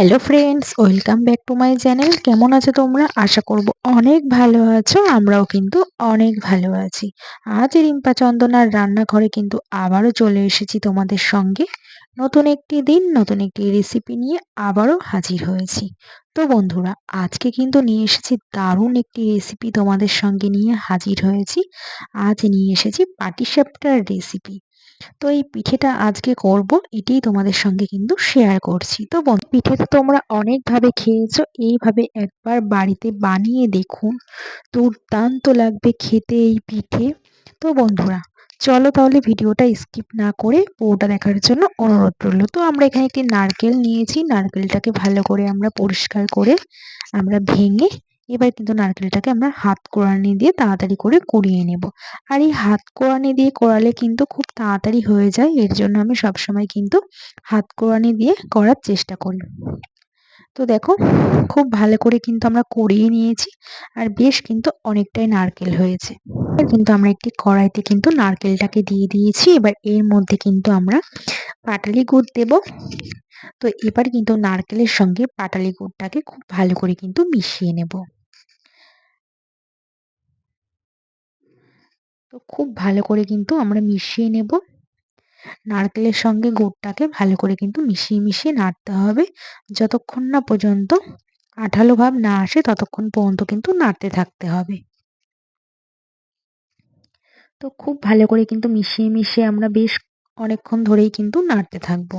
Hello friends welcome back to my channel কেমন আছো তোমরা? আশা করব অনেক ভালো আছো, আমরাও কিন্তু অনেক ভালো আছি। আজ রিম্পা চন্দনার রান্নাঘরে কিন্তু আবারও চলে এসেছি তোমাদের সঙ্গে। নতুন একটি দিন, নতুন একটি রেসিপি নিয়ে আবারও হাজির হয়েছি। তো বন্ধুরা, আজকে কিন্তু নিয়ে এসেছি দারুণ একটি রেসিপি তোমাদের সঙ্গে নিয়ে হাজির হয়েছি। আজ নিয়ে এসেছি পাটিসাপটার রেসিপি তো এই পিঠেটা আজকে করব, এটাই তোমাদের সঙ্গে কিন্তু শেয়ার করছি। তো পিঠে তো তোমরা অনেকভাবে খেয়েছো, এইভাবে একবার বাড়িতে বানিয়ে দেখুন, দুর্দান্ত লাগবে খেতে এই পিঠে। তো বন্ধুরা, চলো তাহলে ভিডিওটা স্কিপ না করে পুরোটা দেখার জন্য অনুরোধ রইল। তো আমরা এখানে একটি নারকেল নিয়েছি, নারকেলটাকে ভালো করে আমরা পরিষ্কার করে আমরা ভেঙে এবার কিন্তু নারকেলটাকে আমরা হাত কোড়ানি দিয়ে তাড়াতাড়ি করে কুড়িয়ে নেব। আর এই হাত কোড়ানি দিয়ে কোড়ালে কিন্তু খুব তাড়াতাড়ি হয়ে যায়, এর জন্য আমি সবসময় কিন্তু হাত কোড়ানি দিয়ে করার চেষ্টা করি। তো দেখো, খুব ভালো করে কিন্তু আমরা করিয়ে নিয়েছি আর বেশ কিন্তু অনেকটাই নারকেল হয়েছে। কিন্তু আমরা একটি কড়াইতে কিন্তু নারকেলটাকে দিয়ে দিয়েছি, এবার এর মধ্যে কিন্তু আমরা পাটালি গুড় দেব। তো এবার কিন্তু নারকেলের সঙ্গে পাটালি গুড়টাকে খুব ভালো করে কিন্তু মিশিয়ে নেব। তো খুব ভালো করে কিন্তু আমরা মিশিয়ে নেব। নারকেলের সঙ্গে গুড়টাকে ভালো করে কিন্তু মিশিয়ে মিশিয়ে নাড়তে হবে। যতক্ষণ না পর্যন্ত আঠালো ভাব না আসে, ততক্ষণ পর্যন্ত কিন্তু নাড়তে থাকতে হবে। তো খুব ভালো করে কিন্তু মিশিয়ে মিশিয়ে আমরা বেশ অনেকক্ষণ ধরেই কিন্তু নাড়তে থাকব।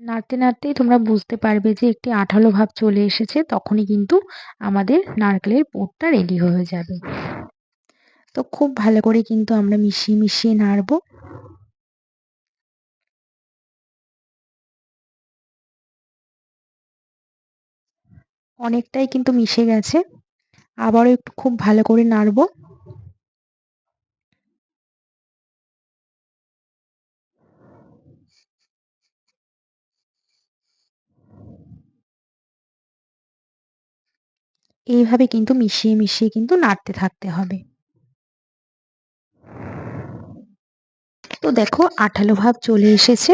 নাড়তে, নাড়তেই তোমরা বুঝতে পারবে যে একটি আঠালো ভাব চলে এসেছে, তখনই কিন্তু আমাদের নারকেলের পুরটা রেডি হয়ে যাবে। তো খুব ভালো করে কিন্তু আমরা মিশিয়ে মিশিয়ে নাড়বো। অনেকটাই কিন্তু মিশে গেছে। আবারও একটু খুব ভালো করে নাড়বো। এইভাবে কিন্তু মিশিয়ে মিশিয়ে কিন্তু নাড়তে থাকতে হবে। তো দেখো আঠালো ভাব চলে এসেছে।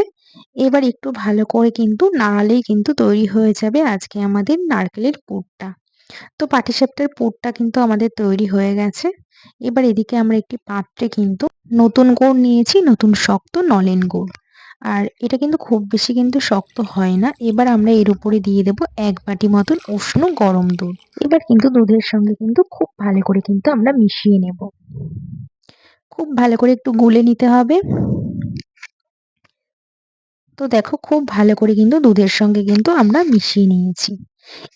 এবার একটু ভালো করে কিন্তু নাড়ালেই কিন্তু তৈরি হয়ে যাবে আজকে আমাদের নারকেলের পুরটা। তো পাটিসাপটার পুরটা কিন্তু আমাদের তৈরি হয়ে গেছে। এবার এদিকে আমরা একটি পাত্রে কিন্তু নতুন গুড় নিয়েছি, নতুন শক্ত নলেন গুড়। আর এটা কিন্তু খুব বেশি কিন্তু শক্ত হয় না। এবার আমরা এর উপরে দিয়ে দেব এক বাটি মতন উষ্ণ গরম দুধ। এবার কিন্তু দুধের সঙ্গে কিন্তু খুব ভালো করে কিন্তু আমরা মিশিয়ে নেব। খুব ভালো করে একটু গুলে নিতে হবে। তো দেখো খুব ভালো করে কিন্তু দুধের সঙ্গে কিন্তু আমরা মিশিয়ে নিয়েছি।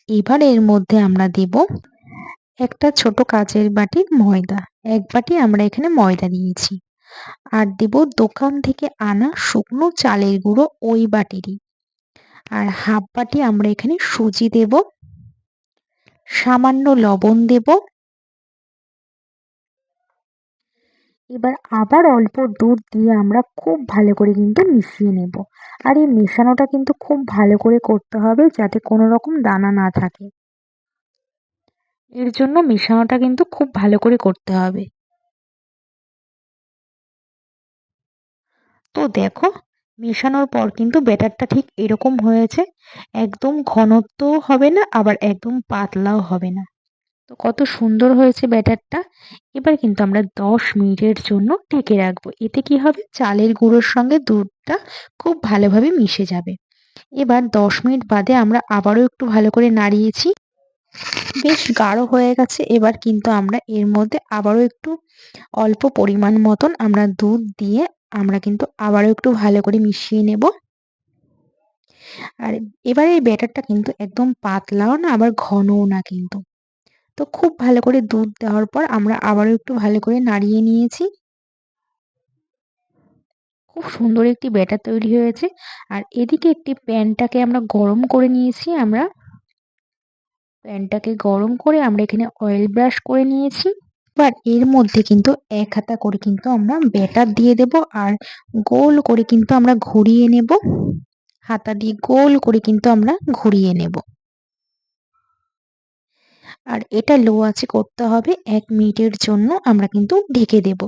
এবার এর মধ্যে আমরা দেব একটা ছোট কাচের বাটির ময়দা। এক বাটি আমরা এখানে ময়দা দিয়েছি আর দেব দোকান থেকে আনা শুকনো চালের গুঁড়ো ওই বাটিরই। আর হাফ বাটি আমরা এখানে সুজি দেব। সামান্য লবণ দেব। এবার আবার অল্প দুধ দিয়ে আমরা খুব ভালো করে কিন্তু মিশিয়ে নেব। আর এই মেশানোটা কিন্তু খুব ভালো করে করতে হবে যাতে কোনো রকম দানা না থাকে। এর জন্য মেশানোটা কিন্তু খুব ভালো করে করতে হবে। তো দেখো, মেশানোর পর কিন্তু ব্যাটারটা ঠিক এরকম হয়েছে। একদম ঘনত্ব হবে না, আবার একদম পাতলাও হবে না। তো কত সুন্দর হয়েছে ব্যাটারটা। এবার কিন্তু আমরা দশ মিনিটের জন্য ঢেকে রাখব। এতে কি হবে? চালের গুঁড়োর সঙ্গে দুধটা খুব ভালোভাবে মিশে যাবে। এবার দশ মিনিট বাদে আমরা আবারও একটু ভালো করে নাড়িয়েছি। বেশ গাঢ় হয়ে গেছে। এবার কিন্তু আমরা এর মধ্যে আবারও একটু অল্প পরিমাণ মতন আমরা দুধ দিয়ে আমরা কিন্তু আবারও একটু ভালো করে মিশিয়ে নেব। আর এবারে এই ব্যাটারটা কিন্তু একদম পাতলাও না, আবার ঘনও না কিন্তু। তো খুব ভালো করে দুধ দেওয়ার পর আমরা আবারও একটু ভালো করে নাড়িয়ে নিয়েছি। খুব সুন্দর একটি ব্যাটার তৈরি হয়েছে। আর এদিকে একটি প্যানটাকে আমরা গরম করে নিয়েছি আমরা। প্যানটাকে গরম করে আমরা এখানে অয়েল ব্রাশ করে নিয়েছি। এবার এর মধ্যে কিন্তু এক হাতা করে কিন্তু আমরা ব্যাটার দিয়ে দেব আর গোল করে কিন্তু আমরা ঘুরিয়ে নেব। হাতা দিয়ে গোল করে কিন্তু আমরা ঘুরিয়ে নেব। আর এটা লো আছে করতে হবে এক মিনিটের জন্য আমরা কিন্তু ঢেকে দেব।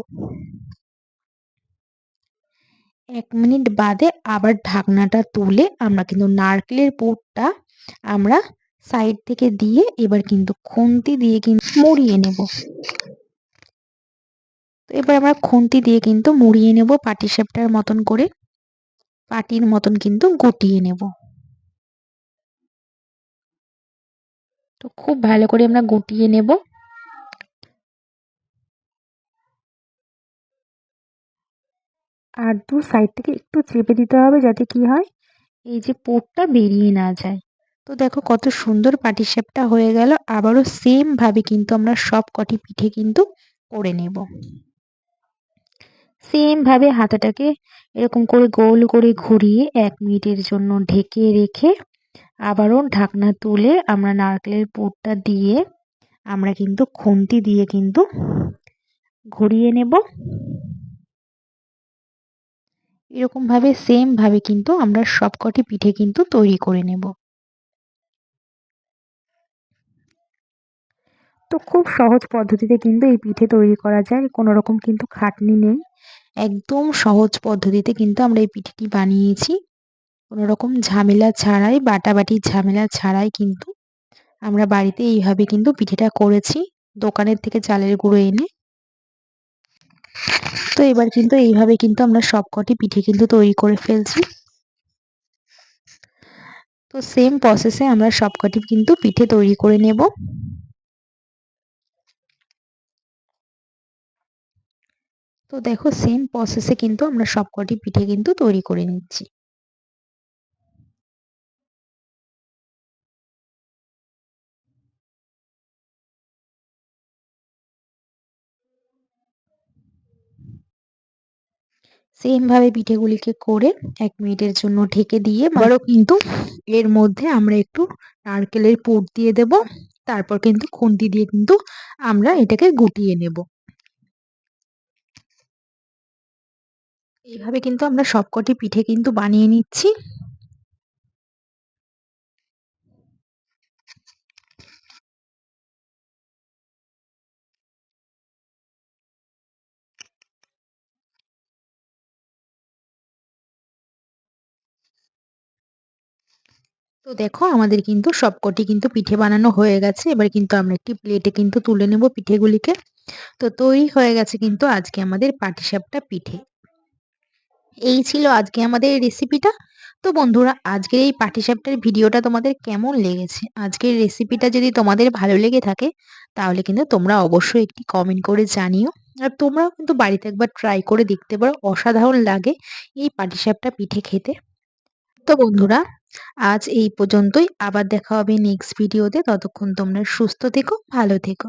এক মিনিট বাদে আবার ঢাকনাটা তুলে আমরা কিন্তু নারকেলের পুরটা আমরা সাইড থেকে দিয়ে এবার কিন্তু খুন্তি দিয়ে কিন্তু মুড়িয়ে নেব। তো এবার আমরা খুন্তি দিয়ে কিন্তু মুড়িয়ে নেব পাটি পাটিসাপটার মতন করে। পাটির মতন কিন্তু গুটিয়ে নেব। তো খুব ভালো করে আমরা গুটিয়ে নেব। আর দু সাইড থেকে একটু চেপে দিতে হবে যাতে কি হয়, এই যে পোরটা বেরিয়ে না যায়। তো দেখো কত সুন্দর পাটিসাপটা হয়ে গেল, আবারও সেমভাবে কিন্তু আমরা সব কটি পিঠে কিন্তু করে নেব। সেমভাবে হাতাটাকে এরকম করে গোল করে ঘুরিয়ে এক মিনিটের জন্য ঢেকে রেখে আবারও ঢাকনা তুলে আমরা নারকেলের পুরটা দিয়ে আমরা কিন্তু খুন্তি দিয়ে কিন্তু ঘুরিয়ে নেব। এরকমভাবে সেমভাবে কিন্তু আমরা সবকটি পিঠে কিন্তু তৈরি করে নেব। তো খুব সহজ পদ্ধতিতে কিন্তু এই পিঠে তৈরি করা যায় কোনো রকম কিন্তু খাটনি নেই। একদম সহজ পদ্ধতিতে কিন্তু আমরা এই পিঠেটি বানিয়েছি। কোনো রকম ঝামেলা ছাড়াই, বাটাবাটির ঝামেলা ছাড়াই কিন্তু আমরা বাড়িতে এইভাবে কিন্তু পিঠেটা করেছি, দোকানের থেকে চালের গুঁড়ো এনে। তো এবার কিন্তু এইভাবে কিন্তু আমরা সবকটি পিঠে কিন্তু তৈরি করে ফেলছি। তো সেম প্রসেসে আমরা সবকটি কিন্তু পিঠে তৈরি করে নেব। তো দেখো সেম প্রসেসে কিন্তু আমরা সবকটি পিঠে কিন্তু তৈরি করে নিচ্ছি। সেমভাবে পিঠেগুলিকে করে এক মিনিটের জন্য ঢেকে দিয়ে আবারও কিন্তু এর মধ্যে আমরা একটু নারকেলের পুর দিয়ে দেব। তারপর কিন্তু খুন্তি দিয়ে কিন্তু আমরা এটাকে গুটিয়ে নেব। এইভাবে কিন্তু আমরা সবকটি পিঠে কিন্তু বানিয়ে নিচ্ছি। তো দেখো, আমাদের কিন্তু সবকটি কিন্তু পিঠে বানানো হয়ে গেছে। এবার কিন্তু আমরা একটি প্লেটে কিন্তু তুলে নেব পিঠেগুলিকে। তো তৈরি হয়ে গেছে কিন্তু আজকে আমাদের পাটিসাপটা পিঠে। এই ছিল আজকে আমাদের রেসিপিটা তো বন্ধুরা, আজকের এই পাটিসাপটার ভিডিওটা তোমাদের কেমন লেগেছে? আজকের রেসিপিটা যদি তোমাদের ভালো লেগে থাকে, তাহলে কিন্তু তোমরা অবশ্যই একটি কমেন্ট করে জানিও। আর তোমরাও কিন্তু বাড়িতে একবার ট্রাই করে দেখতে পারো। অসাধারণ লাগে এই পাটিসাপটা পিঠে খেতে। তো বন্ধুরা আজ এই পর্যন্তই। আবার দেখা হবে নেক্সট ভিডিওতে ততক্ষণ তোমরা সুস্থ থেকো ভালো থেকো।